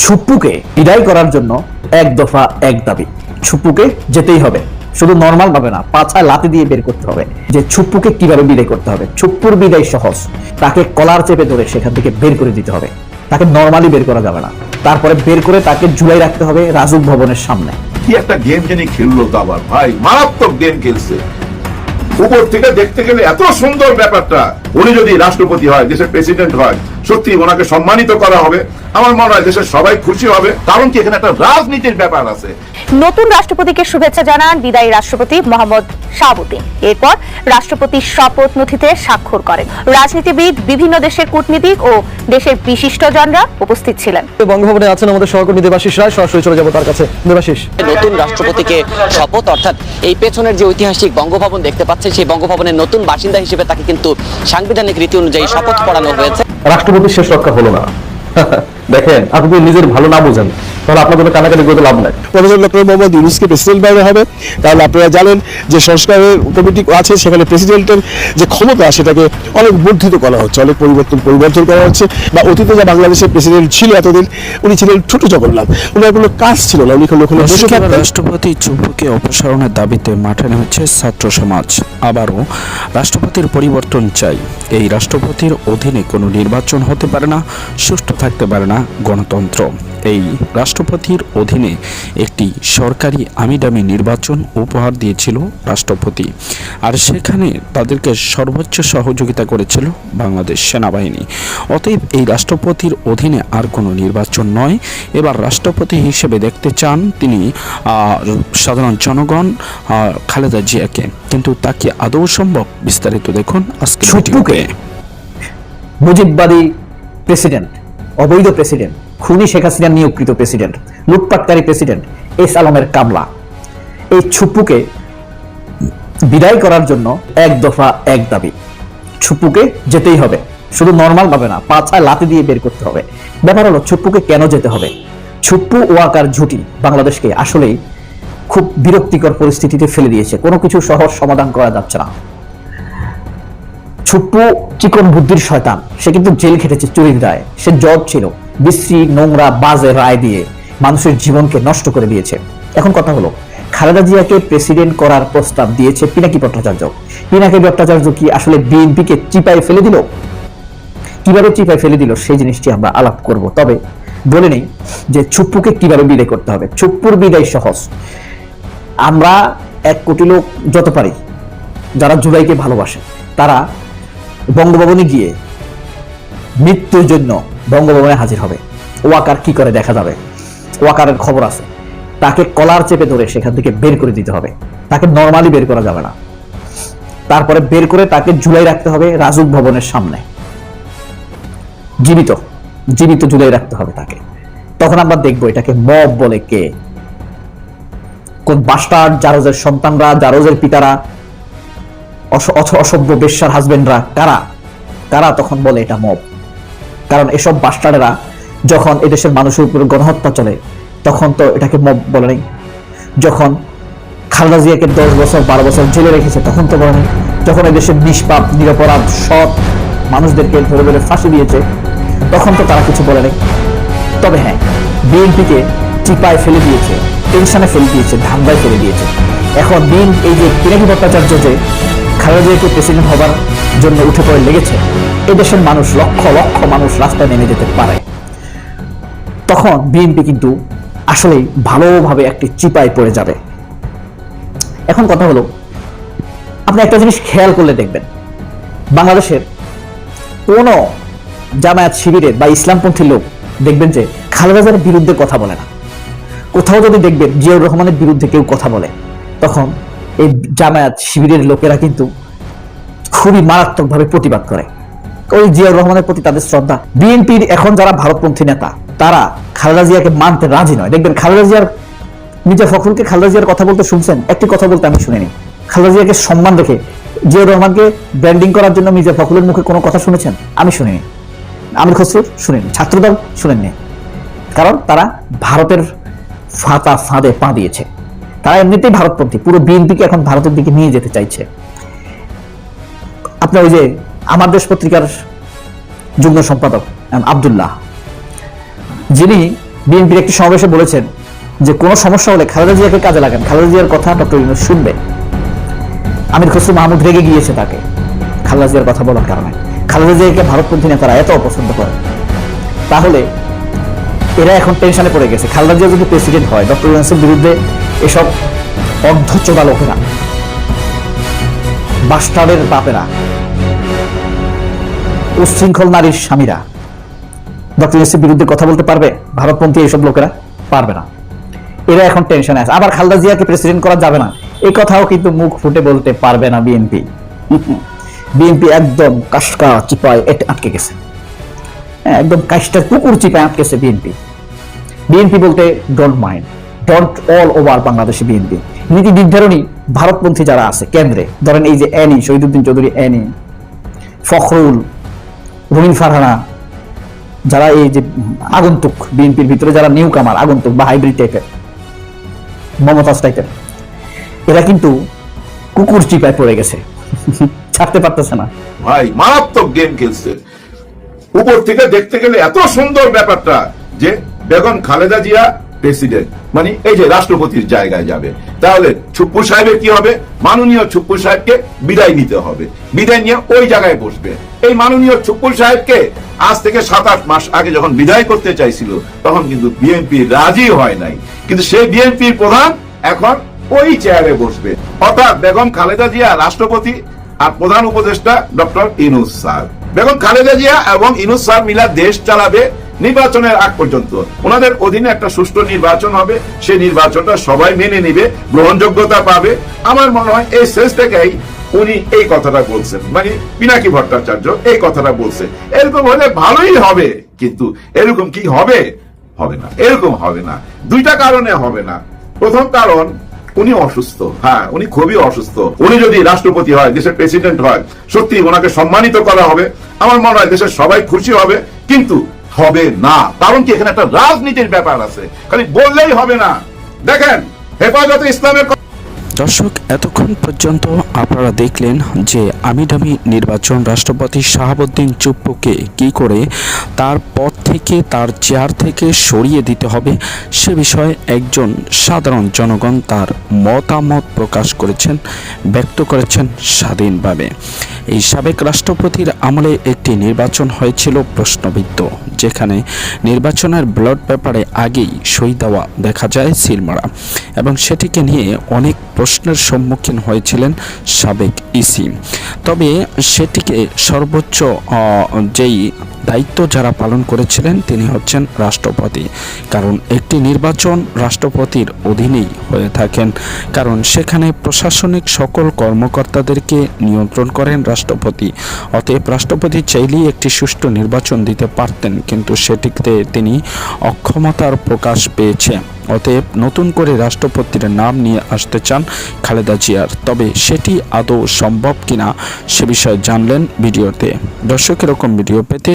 ছুপ্পুকে বিদায় করার জন্য এক দফা, এক দাবি। ছুপ্পুকে যেতেই হবে। শুধু নর্মাল ভাবে না, পাছায় লাতি দিয়ে বের করতে হবে। যে ছুপ্পুকে কীভাবে বিদায় করতে হবে? ছুপ্পুর বিদায় সহজ। তাকে কলার চেপে ধরে সেখান থেকে বের করে দিতে হবে। তাকে নর্মালি বের করা যাবে না। তারপরে বের করে তাকে ঝুলাই রাখতে হবে রাজুক ভবনের সামনে। কি একটা গেম জানি খেললো তো আবার? ভাই, মারাত্মক গেম খেলছে। উপর থেকে দেখতে গেলে এত সুন্দর ব্যাপারটা। উনি যদি রাষ্ট্রপতি হয়, দেশের প্রেসিডেন্ট হয়, সত্যি ওনাকে সম্মানিত করা হবে। আমার মনে হয় দেশের সবাই খুশি হবে। কারণ কি, এখানে একটা রাজনীতির ব্যাপার আছে। নতুন রাষ্ট্রপতিকে শুভেচ্ছা জানান বিদায়ী রাষ্ট্রপতি মোহাম্মদ শাহাবুদ্দিন এরপর রাষ্ট্রপতি শপথ নথিতে স্বাক্ষর করেন। রাজনীতিবিদ বিভিন্ন দেশের কূটনীতিক ও দেশের বিশিষ্টজনরা উপস্থিত ছিলেন। বঙ্গভবনে আছেন আমাদের সহকর্মী দেবাশিস রায়। সরাসরি চলে যাব তার কাছে। দেবাশিস। নতুন রাষ্ট্রপতিকে শপথ অর্থাৎ এই পেছনের যে ঐতিহাসিক বঙ্গভবন দেখতে পাচ্ছেন সেই বঙ্গভবনের নতুন বাসিন্দা হিসেবে তাকে কিন্তু সাংবিধানিক রীতি অনুযায়ী শপথ পড়ানো হয়েছে। রাষ্ট্রপতির শেষ রক্ষা হলো না। দেখেন আপনি নিজের ভালো না বুঝেন। তাহলে জন্য কানাকানি করতে লাভ নাই। প্রফেসর ডক্টর মোহাম্মদ ইউনুসকে প্রেসিডেন্ট বানানো হবে। তাহলে আপনারা জানেন যে সংস্কারের কমিটি আছে সেখানে প্রেসিডেন্টের যে ক্ষমতা সেটাকে অনেক বর্ধিত করা হচ্ছে অনেক পরিবর্তন পরিবর্তন করা হচ্ছে। বা অতীতে যে বাংলাদেশের প্রেসিডেন্ট ছিল এতদিন উনি ছিলেন ছোট জগন্নাথ। উনার কোনো কাজ ছিল না উনি কোনো। রাষ্ট্রপতি চুপুকে অপসারণের দাবিতে মাঠে নেমেছে ছাত্র সমাজ। আবারও রাষ্ট্রপতির পরিবর্তন চাই। এই রাষ্ট্রপতির অধীনে কোনো নির্বাচন হতে পারে না সুষ্ঠু থাকতে পারে না গণতন্ত্র। এই রাষ্ট্রপতির অধীনে একটি সরকারি আমিডামি নির্বাচন উপহার দিয়েছিল রাষ্ট্রপতি। আর সেখানে তাদেরকে সর্বোচ্চ সহযোগিতা করেছিল বাংলাদেশ সেনাবাহিনী। অতএব এই রাষ্ট্রপতির অধীনে আর কোনো নির্বাচন নয়। এবার রাষ্ট্রপতি হিসেবে দেখতে চান তিনি সাধারণ জনগণ খালেদা জিয়াকে। কিন্তু তা কি আদৌ সম্ভব? বিস্তারিত দেখুন আজকে মুজিববাদী প্রেসিডেন্ট, অবৈধ প্রেসিডেন্ট খুনি শেখ হাসিনা নিয়োগকৃত প্রেসিডেন্ট, লুটপাটকারী প্রেসিডেন্ট এস আলমের কামলা। এই ছুপ্পুকে বিদায় করার জন্য এক দফা এক দাবি। ছুপ্পুকে যেতেই হবে। শুধু নর্মাল ভাবে না, পাছায় লাতি দিয়ে বের করতে হবে। ব্যাপার হলো ছুপ্পুকে কেন যেতে হবে? ছুপ্পু ওয়াকার ঝুটি বাংলাদেশকে আসলেই খুব বিরক্তিকর পরিস্থিতিতে ফেলে দিয়েছে। কোনো কিছু সহজ সমাধান করা যাচ্ছে না। ছুপ্পু চিকন বুদ্ধির শয়তান। সে কিন্তু জেল খেটেছে, চুরির দায়। সে জজ ছিল। বিশ্রী, নোংরা, বাজে রায় দিয়ে মানুষের জীবনকে নষ্ট করে দিয়েছে। এখন কথা হলো, খালেদা জিয়াকে প্রেসিডেন্ট করার প্রস্তাব দিয়েছে পিনাকি ভট্টাচার্য। পিনাকি ভট্টাচার্য কি আসলে বিএনপিকে চিপায় ফেলে দিল? কীভাবে চিপায় ফেলে দিল সেই জিনিসটি আমরা আলাপ করব। তবে বলে নেই যে ছুপ্পুকে কীভাবে বিদায় করতে হবে। ছুপ্পুর বিদায় সহজ। আমরা এক কোটি লোক যত পারি, যারা জুলাইকে ভালোবাসে, তারা বঙ্গভবনে গিয়ে মৃত্যুর জন্য বঙ্গভবনে হাজির হবে। ওয়াকার কি করে দেখা যাবে? ওয়াকারের খবর আছে। তাকে কলার চেপে ধরে সেখান থেকে বের করে দিতে হবে। তাকে নর্মালি বের করা যাবে না। তারপরে বের করে তাকে ঝুলাই রাখতে হবে রাজুক ভবনের সামনে। জীবিত। জীবিত ঝুলাই রাখতে হবে তাকে। তখন আমরা দেখব এটাকে মব বলে কে? কোন বাস্টার জারোজের সন্তানরা, জারোজের পিতারা, অস- অস- অসভ্য বেশ্যার হাজবেন্ডরা কারা? কারা তখন বলে এটা মব? কারণ এসব বাস্টারেরা যখন এদেশের মানুষের উপর গণহত্যা চলে, তখন তো এটাকে মব বলে নেই। যখন খালেদা জিয়াকে দশ বছর, বারো বছর জেলে রেখেছে, তখন তো বলে নেই। যখন এদেশের নিষ্পাপ, নিরপরাধ সৎ মানুষদেরকে ধরে ধরে ফাঁসি দিয়েছে, তখন তো তারা কিছু বলে নেই। তবে হ্যাঁ বিএনপিকে চিপায় ফেলে দিয়েছে, টেনশনে ফেলে দিয়েছে, ধান্দায় ফেলে দিয়েছে। এখন দিন এই যে পিনাকি ভট্টাচার্য যে খালেদা জিয়াকে প্রেসিডেন্ট হবার জন্য উঠে পড়ে লেগেছে। এদেশের মানুষ লক্ষ লক্ষ মানুষ রাস্তায় নেমে যেতে পারে। তখন বিএনপি কিন্তু আসলেই ভালোভাবে একটি চিপায় পড়ে যাবে। এখন কথা হলো, আপনি একটা জিনিস খেয়াল করলে দেখবেন, বাংলাদেশের কোনো জামায়াত শিবিরের বা ইসলামপন্থী লোক দেখবেন যে খালেদা জিয়ার বিরুদ্ধে কথা বলে না। কোথাও যদি দেখবেন জিয়াউর রহমানের বিরুদ্ধে কেউ কথা বলে, তখন এই জামায়াত শিবিরের লোকেরা কিন্তু খুবই মারাত্মকভাবে প্রতিবাদ করে। ওই জিয়াউর রহমানের প্রতি তাদের শ্রদ্ধা। বিএনপির এখন যারা ভারতপন্থী নেতা, তারা খালেদা জিয়াকে মানতে রাজি নয়। দেখবেন খালেদা জিয়ার, মির্জা ফখরুলকে খালেদা জিয়ার কথা বলতে শুনছেন? একটি কথা বলতে আমি শুনিনি। খালেদা জিয়াকে সম্মান রেখে জিয়াউর রহমানকে ব্র্যান্ডিং করার জন্য মির্জা ফখরুলের মুখে কোনো কথা শুনেছেন? আমি শুনিনি। আমির খসরু শুনেনি। ছাত্রদল শুনেননি। কারণ তারা ভারতের ফাতা ফাঁদে পা দিয়েছে। তারা এমনিতেই ভারতপন্থী, পুরো বিএনপিকে এখন ভারতের দিকে নিয়ে যেতে চাইছে। আপনার ওই যে আমার দেশ পত্রিকার যুগ্ম সম্পাদক আবদুল্লাহ, যিনি বিএনপির একটি সমাবেশে বলেছেন যে, কোনো সমস্যা হলে খালেদা জিয়াকে কাজে লাগান। খালেদা জিয়ার কথা ডক্টর ইউনুস শুনবে। আমির খসরু মাহমুদ রেগে গিয়েছে তাকে। খালেদা জিয়ার কথা বলার কারণে। খালেদা জিয়াকে ভারতপন্থী নেতারা এত অপছন্দ করে তাহলে এরা এখন টেনশনে পড়ে গেছে। খালেদা জিয়া যদি প্রেসিডেন্ট হয়, ডক্টর ইউনুসের বিরুদ্ধে এসব অর্ধচোদা লোকেরা। বাস্টারের বাপেরা উশৃঙ্খল নারীর স্বামীরা। ডক্টর ইউনুসের বিরুদ্ধে কথা বলতে পারবে? ভারতপন্থী এইসব লোকেরা পারবে না। এরা এখন টেনশনে আছে। আবার খালেদা জিয়াকে প্রেসিডেন্ট করা যাবে না। এই কথাও কিন্তু মুখ ফুটে বলতে পারবে না বিএনপি। বিএনপি একদম কাশকা চিপায় এট- আটকে গেছে। হ্যাঁ, একদম কাশটা কুকুর চিপায় আটকেছে বিএনপি। বিএনপি বলতে don't mind don't all over বাংলাদেশে বিএনপি নীতি নির্ধারণী ভারতপন্থী যারা আছে, কেন্দ্রে, ধরেন এই যে অ্যানি শহীদুদ্দিন চৌধুরী অ্যানি ফখরুল, রুমিন ফারহানা, যারা এই যে আগন্তুক বিএনপির ভিতরে, যারা নিউ কামার আগন্তুক বা হাইব্রিড টাইপের মমতাজ টাইপের এরা কিন্তু কুকুর চিপায় পড়ে গেছে। ছাড়তে পারতেছে না। ভাই, মারাত্মক গেম খেলছে। উপর থেকে দেখতে গেলে এত সুন্দর ব্যাপারটা যে, বেগম খালেদা জিয়া প্রেসিডেন্ট মানে এই যে রাষ্ট্রপতির জায়গায় যাবে। তাহলে ছুপ্পু সাহেবের কি হবে? মাননীয় ছুপ্পু সাহেবকে বিদায় নিতে হবে। বিদায় নিয়ে ওই জায়গায় বসবে। এই মাননীয় ছুপ্পু সাহেবকে আজ থেকে সাত আট মাস আগে যখন বিদায় করতে চাইছিল, তখন কিন্তু বিএনপি রাজি হয় নাই। কিন্তু সেই বিএনপির প্রধান এখন ওই চেয়ারে বসবে। অর্থাৎ বেগম খালেদা জিয়া রাষ্ট্রপতি আর প্রধান উপদেষ্টা ডক্টর ইনুস স্যার। বেগম খালেদা জিয়া এবং ইনুস স্যার মিলা দেশ চালাবে। নির্বাচনের আগ পর্যন্ত। ওনাদের অধীনে একটা সুষ্ঠু নির্বাচন হবে সেই নির্বাচনটা সবাই মেনে নিবে, গ্রহণযোগ্যতা পাবে। আমার মনে হয় এই শেষ থেকেই উনি এই কথাটা বলছেন। মানে পিনাকি ভট্টাচার্য এই কথাটা বলছে। এরকম হলে ভালোই হবে, কিন্তু এরকম কি হবে? হবে না। এরকম হবে না। দুইটা কারণে হবে না। প্রথম কারণ, উনি অসুস্থ। হ্যাঁ উনি খুবই অসুস্থ। উনি যদি রাষ্ট্রপতি হয়, দেশের প্রেসিডেন্ট হয় সত্যি ওনাকে সম্মানিত করা হবে। আমার মনে হয় দেশের সবাই খুশি হবে, কিন্তু হবে না। কারণ কি, এখানে একটা রাজনীতির ব্যাপার আছে। খালি বললেই হবে না। দেখেন, হেফাজতে ইসলামের দর্শক, এতক্ষণ পর্যন্ত আপনারা দেখলেন যে আমিডামি নির্বাচন রাষ্ট্রপতি শাহাবুদ্দিন চুপ্পুকে কি করে তার পদ থেকে, তার চেয়ার থেকে সরিয়ে দিতে হবে, সে বিষয়ে একজন সাধারণ জনগণ তার মতামত প্রকাশ করেছেন, ব্যক্ত করেছেন স্বাধীনভাবে। এই সাবেক রাষ্ট্রপতির আমলে একটি নির্বাচন হয়েছিল প্রশ্নবিদ্ধ, যেখানে নির্বাচনের ব্লড পেপারে আগেই সই দেওয়া দেখা যায় সিলমারা, এবং সেটিকে নিয়ে অনেক প্রশ্নের সম্মুখীন হয়েছিলেন সাবেক ইসি। তবে সেটিকে সর্বোচ্চ যেই দায়িত্ব যারা পালন করেছিলেন তিনি হচ্ছেন রাষ্ট্রপতি। কারণ একটি নির্বাচন রাষ্ট্রপতির অধীনেই হয়ে থাকেন। কারণ সেখানে প্রশাসনিক সকল কর্মকর্তাদেরকে নিয়ন্ত্রণ করেন রাষ্ট্রপতি। অতএব রাষ্ট্রপতি চাইলেই একটি সুষ্ঠু নির্বাচন দিতে পারতেন, কিন্তু সেটিতে তিনি অক্ষমতার প্রকাশ পেয়েছে অতএব নতুন করে রাষ্ট্রপতির নাম নিয়ে আসতে চান খালেদা জিয়ার। তবে সেটি আদৌ সম্ভব কিনা সে বিষয়ে জানলেন ভিডিওতে। দর্শক, এরকম ভিডিও পেতে